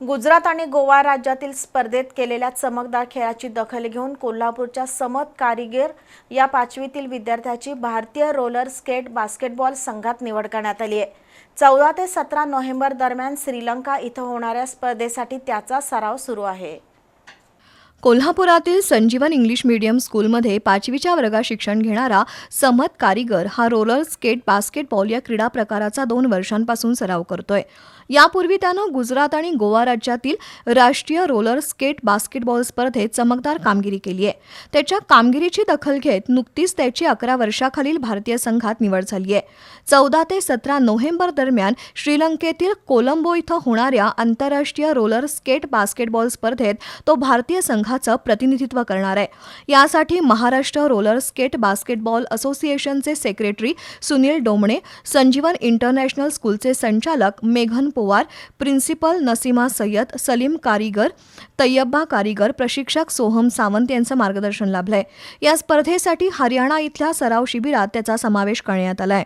गुजरात आणि गोवा राज्यातील स्पर्धेत केलेल्या चमकदार खेळाची दखल घेऊन कोल्हापूरच्या समत कारिगीर या पाचवीतील विद्यार्थ्याची भारतीय रोलर स्केट बास्केटबॉल संघात निवड करण्यात आली आहे. चौदा ते सतरा नोव्हेंबर दरम्यान श्रीलंका इथं होणाऱ्या स्पर्धेसाठी त्याचा सराव सुरू आहे. कोल्हापुरातील संजीवन इंग्लिश मीडियम स्कूलमध्ये पाचवीच्या वर्गात शिक्षण घेणारा समत कारीगर हा रोलर स्केट बास्केटबॉल या क्रीडा प्रकाराचा दोन वर्षांपासून सराव करतोय. यापूर्वी त्यानं गुजरात आणि गोवा राज्यातील राष्ट्रीय रोलर स्केट बास्केटबॉल स्पर्धेत चमकदार कामगिरी केली आहे. त्याच्या कामगिरीची दखल घेत नुकतीच त्याची अकरा वर्षाखालील भारतीय संघात निवड झाली आहे. चौदा ते सतरा नोव्हेंबर दरम्यान श्रीलंकेतील कोलंबो इथं होणाऱ्या आंतरराष्ट्रीय रोलर स्केट बास्केटबॉल स्पर्धेत तो भारतीय संघाचं प्रतिनिधित्व करणार आहे. यासाठी महाराष्ट्र रोलर स्केट बास्केटबॉल असोसिएशनचे सेक्रेटरी सुनील डोमणे संजीवन इंटरनॅशनल स्कूलचे संचालक मेघन पोवार प्रिन्सिपल नसीमा सय्यद सलीम कारीगर तय्यब्बा कारीगर प्रशिक्षक सोहम सावंत यांचं मार्गदर्शन लाभलंय. या स्पर्धेसाठी हरियाणा इथल्या सराव शिबिरात त्याचा समावेश करण्यात आलाय.